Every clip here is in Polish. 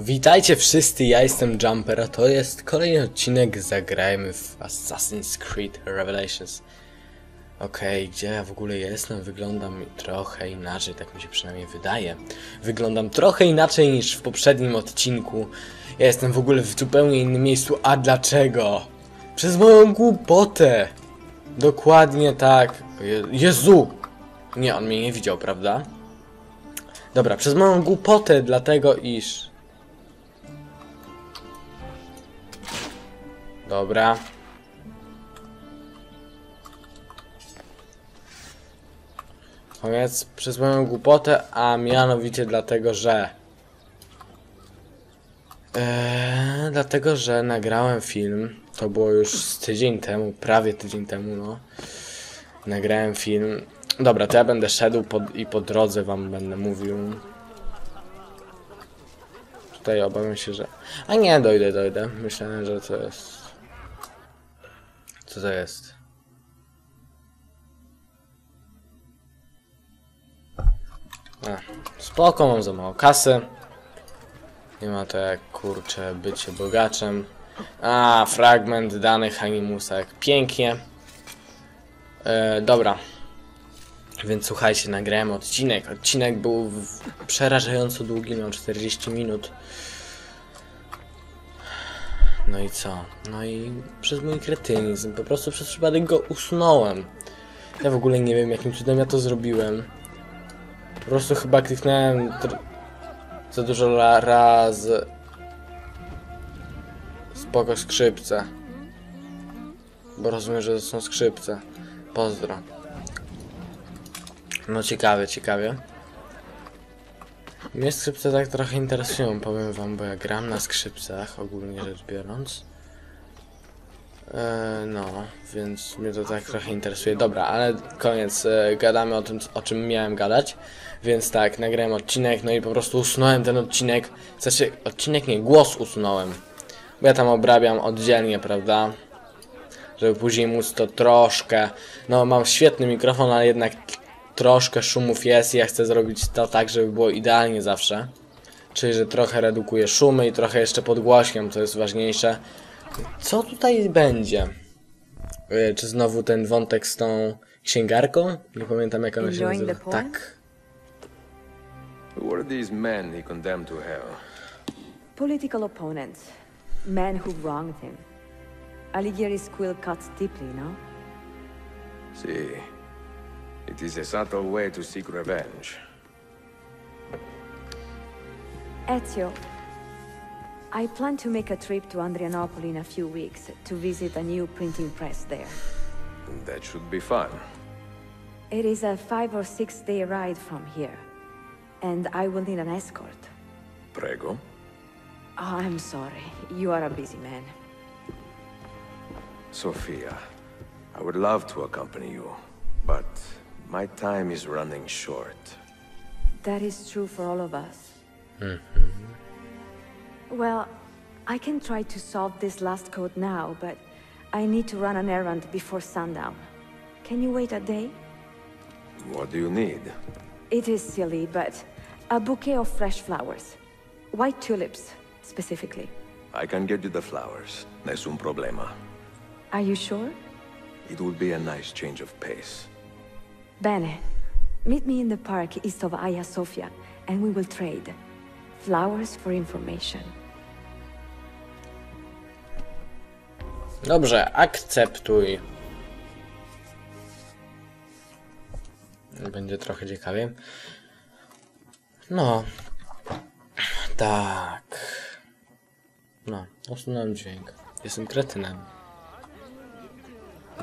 Witajcie wszyscy, ja jestem Jumper, a to jest kolejny odcinek Zagrajmy w Assassin's Creed Revelations. Okej, gdzie ja w ogóle jestem? Wyglądam trochę inaczej, tak mi się przynajmniej wydaje. Wyglądam trochę inaczej niż w poprzednim odcinku. Ja jestem w ogóle w zupełnie innym miejscu, a dlaczego? Przez moją głupotę! Dokładnie tak. Je Jezu! Nie, on mnie nie widział, prawda? Dobra, przez moją głupotę, dlatego iż... Dobra. Koniec przez moją głupotę, a mianowicie dlatego, że... Eee, dlatego, że nagrałem film, to było już z tydzień temu, prawie tydzień temu, no. Nagrałem film. Dobra, to ja będę szedł i po drodze wam będę mówił. Tutaj obawiam się, że... A nie, dojdę, dojdę. Myślałem, że to jest... Co to jest? A, spoko, mam za mało kasy. Nie ma to jak, kurczę, bycie bogaczem. A, fragment danych Animusa, jak pięknie. E, dobra. Więc słuchajcie, nagrałem odcinek. Odcinek był przerażająco długi, miał 40 minut. No i co? No i przez mój kretynizm, po prostu przez przypadek go usunąłem. Ja w ogóle nie wiem, jakim cudem ja to zrobiłem. Po prostu chyba kliknąłem za dużo la- razy. Spoko skrzypce. Bo rozumiem, że to są skrzypce. Pozdro. No ciekawie, ciekawie. Mnie skrzypce tak trochę interesują, powiem wam, bo ja gram na skrzypcach, ogólnie rzecz biorąc. E, no, więc mnie to tak trochę interesuje. Dobra, ale koniec. E, gadamy o tym, o czym miałem gadać. Więc tak, nagrałem odcinek, no i po prostu usunąłem ten odcinek. Znaczy, odcinek nie, głos usunąłem. Bo ja tam obrabiam oddzielnie, prawda? Żeby później móc to troszkę. No, mam świetny mikrofon, ale jednak troszkę szumów jest i ja chcę zrobić to tak, żeby było idealnie zawsze. Czyli, że trochę redukuję szumy i trochę jeszcze podgłośniam, to jest ważniejsze. Co tutaj będzie? E, Czy znowu ten wątek z tą księgarką? Nie pamiętam jak ona się nazywa. Tak. Who are these men he condemned to hell? Political opponents, men who wronged him. Alighieri's quill cuts deeply, no? See, it is a subtle way to seek revenge. Ezio, I plan to make a trip to Andrianople in a few weeks to visit a new printing press there. That should be fun. It is a five or six day ride from here, and I will need an escort. Prego. Oh, I'm sorry, you are a busy man. Sophia, I would love to accompany you, but my time is running short. That is true for all of us. Mm-hmm. Well, I can try to solve this last code now, but I need to run an errand before sundown. Can you wait a day? What do you need? It is silly, but a bouquet of fresh flowers. White tulips, specifically. I can get you the flowers. Nessun problema. Are you sure? It would be a nice change of pace. Bene. Meet me in the park east of Hagia Sophia, and we will trade. Flowers for information. Dobrze, akceptuj. Będzie trochę ciekawie. No. Tak. No, usunąłem dźwięk. Jestem kretynem.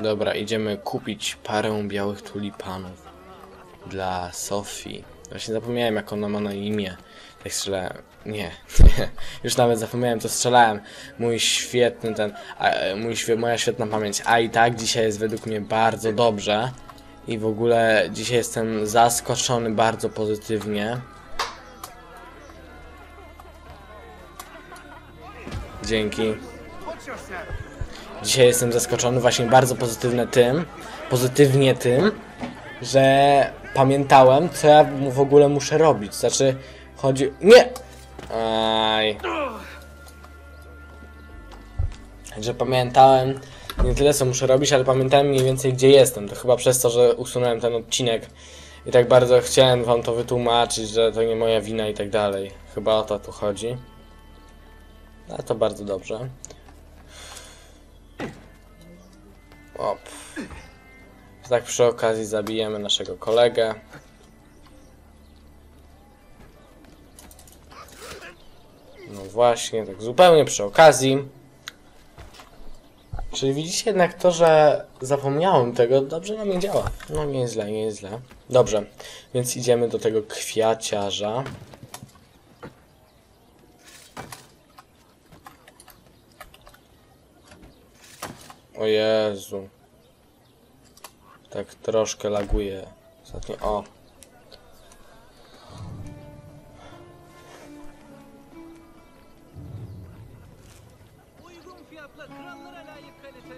Dobra, idziemy kupić parę białych tulipanów dla Sofii. Właśnie zapomniałem jak ona ma na imię. Tak strzelałem. Nie, nie. Już nawet zapomniałem, to strzelałem. Mój świetny ten. A, e, mój, moja świetna pamięć. A i tak dzisiaj jest według mnie bardzo dobrze. I w ogóle dzisiaj jestem zaskoczony bardzo pozytywnie. Dzięki. Dzisiaj jestem zaskoczony właśnie bardzo pozytywne tym, pozytywnie tym, że pamiętałem, co ja w ogóle muszę robić. Znaczy, chodzi... Nie! Aj. Że pamiętałem nie tyle co muszę robić, ale pamiętałem mniej więcej gdzie jestem. To chyba przez to, że usunąłem ten odcinek i tak bardzo chciałem wam to wytłumaczyć, że to nie moja wina i tak dalej. Chyba o to tu chodzi. Ale to bardzo dobrze. Op. Tak przy okazji zabijemy naszego kolegę. No właśnie, tak zupełnie przy okazji. Czyli widzicie jednak to, że zapomniałem tego, dobrze na mnie działa. No nie jest źle, nie jest źle. Dobrze, więc idziemy do tego kwiaciarza. O Jezu. Tak troszkę laguje. Ostatnio, o. Uygun fiyatla krallara layık kalite.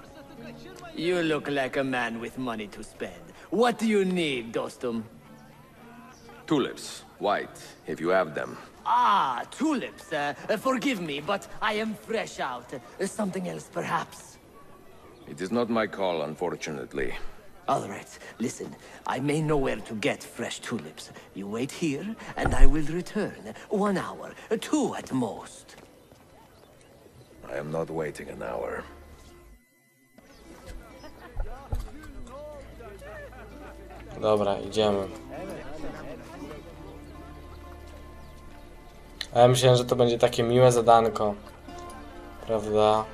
Fırsatı kaçırmayın. You look like a man with money to spend. What do you need, dostum? Tulips, white, if you have them. Ah, tulips. Uh, uh, forgive me, but I am fresh out. Uh, something else, perhaps? It is not my call, unfortunately. All right, listen. I may know where to get fresh tulips. You wait here, and I will return. One hour, two at most. I am not waiting an hour. Dobra, idziemy. A ja myślałem, że to będzie takie miłe zadanko. Prawda?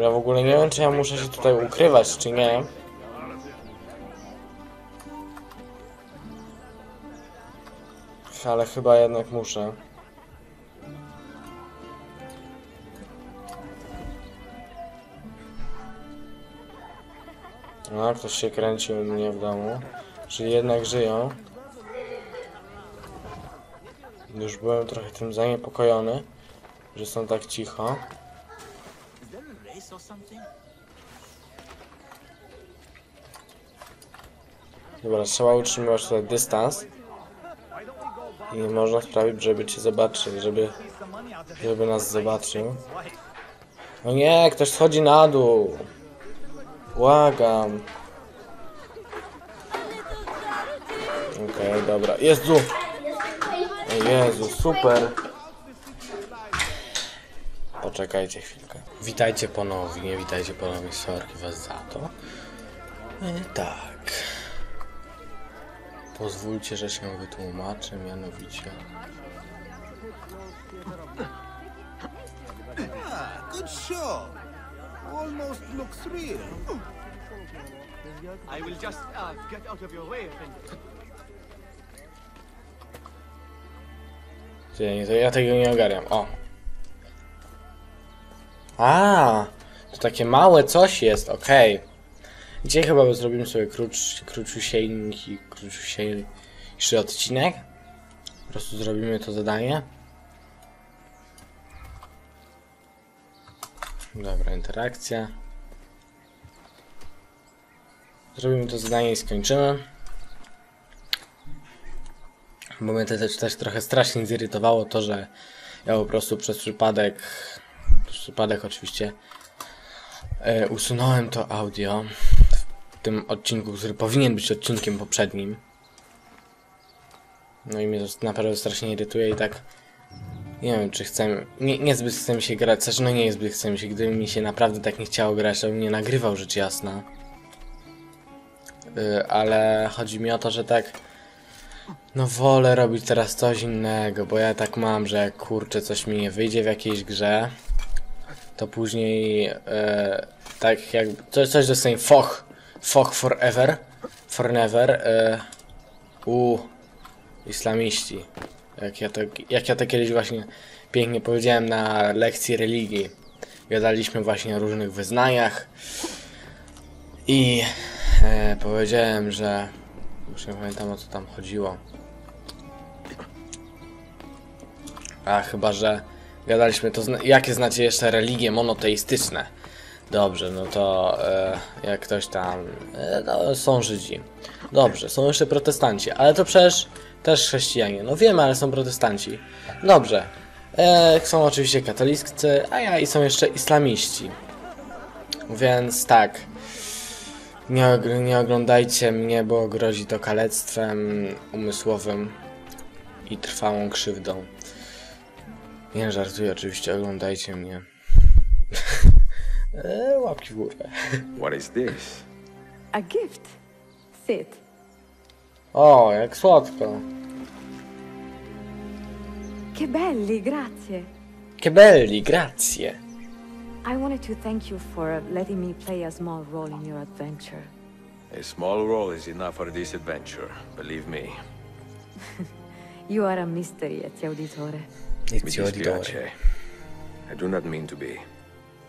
Ja w ogóle nie wiem, czy ja muszę się tutaj ukrywać, czy nie. Ale chyba jednak muszę. No, ktoś się kręci u mnie w domu. Czyli jednak żyją. Już byłem trochę tym zaniepokojony, że są tak cicho. Dobra, trzeba utrzymywać tutaj dystans. I można sprawić, żeby cię zobaczył, żeby, żeby nas zobaczył. O nie, ktoś schodzi na dół. Błagam. Okej, dobra. Jezu! Jezu, super! Poczekajcie chwilkę. Witajcie ponownie, witajcie ponownie, sorki was za to. E, tak. Pozwólcie, że się wytłumaczę, mianowicie... Good shot. Almost looks real. I will just uh, get out of your way, to ja tego nie ogarniam. O. A, to takie małe coś jest, okej. Dzisiaj chyba zrobimy sobie krótszy, króciusieńki, króciusiejszy odcinek. Po prostu zrobimy to zadanie. Dobra, interakcja. Zrobimy to zadanie i skończymy. Bo mnie też, też trochę strasznie zirytowało to, że ja po prostu przez przypadek, przypadek oczywiście, e, usunąłem to audio w tym odcinku, który powinien być odcinkiem poprzednim. No i mnie to naprawdę strasznie irytuje i tak nie wiem, czy chcę. Nie, niezbyt chce mi się grać, znaczy no niezbyt chce mi się, gdyby mi się naprawdę tak nie chciało grać, to bym nie nagrywał rzecz jasna. Yy, ale chodzi mi o to, że tak. No wolę robić teraz coś innego, bo ja tak mam, że kurczę coś mi nie wyjdzie w jakiejś grze, to później e, tak jak coś, coś dostanie foch, foch forever, forever, e, u islamiści. Jak ja, to, jak ja to kiedyś właśnie pięknie powiedziałem na lekcji religii. Gadaliśmy właśnie o różnych wyznaniach i e, powiedziałem, że już nie pamiętam o co tam chodziło. A chyba, że gadaliśmy to, zna- jakie znacie jeszcze religie monoteistyczne. Dobrze, no to e, jak ktoś tam. E, no, są Żydzi. Dobrze, są jeszcze protestanci, ale to przecież też chrześcijanie. No wiem, ale są protestanci. Dobrze. E, są oczywiście katoliccy, a ja i są jeszcze islamiści. Więc tak. Nie, og- nie oglądajcie mnie, bo grozi to kalectwem umysłowym i trwałą krzywdą. Nie żartuję, oczywiście, oglądajcie mnie. e, łapki w górę. What is this? A gift. Sit. O, jak słodko. Che belli, grazie. Che belli, grazie. I wanted to thank you for letting me play a small role in your adventure. A small role is enough for this adventure, believe me. You are a mystery, Ezio Auditore. Mi Ezio Auditore. dispiace. I do not mean to be.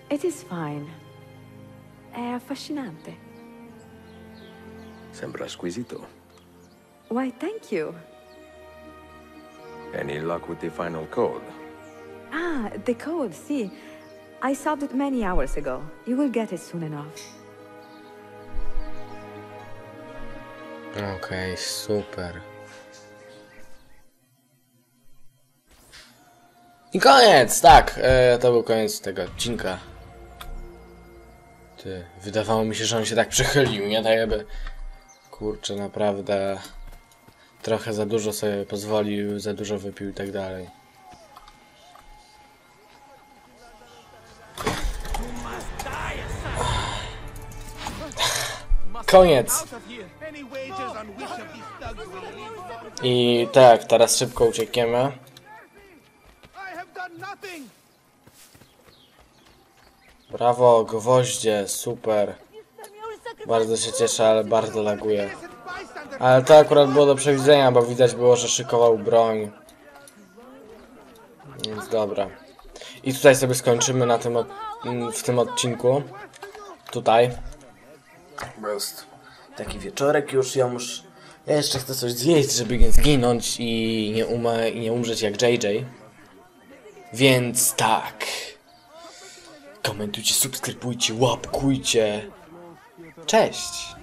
It is fine. È affascinante. Sembra squisito. Why, thank you. Any luck with the final code? Ah, the code, see. I solved it many hours ago. You will get it soon enough. Ok, super. I koniec, tak, e, to był koniec tego odcinka. Ty, wydawało mi się, że on się tak przechylił, nie? Tak jakby, kurczę, naprawdę trochę za dużo sobie pozwolił, za dużo wypił i tak dalej. Koniec. I tak, teraz szybko uciekniemy. Brawo, gwoździe, super. Bardzo się cieszę, ale bardzo laguje. Ale to akurat było do przewidzenia, bo widać było, że szykował broń. Więc dobra. I tutaj sobie skończymy na tym od... m, w tym odcinku. Tutaj. Jest taki wieczorek już, ja muszę... Ja jeszcze chcę coś zjeść, żeby nie zginąć i nie, umę, i nie umrzeć jak JJ. Więc tak. Komentujcie, subskrybujcie, łapkujcie. Cześć!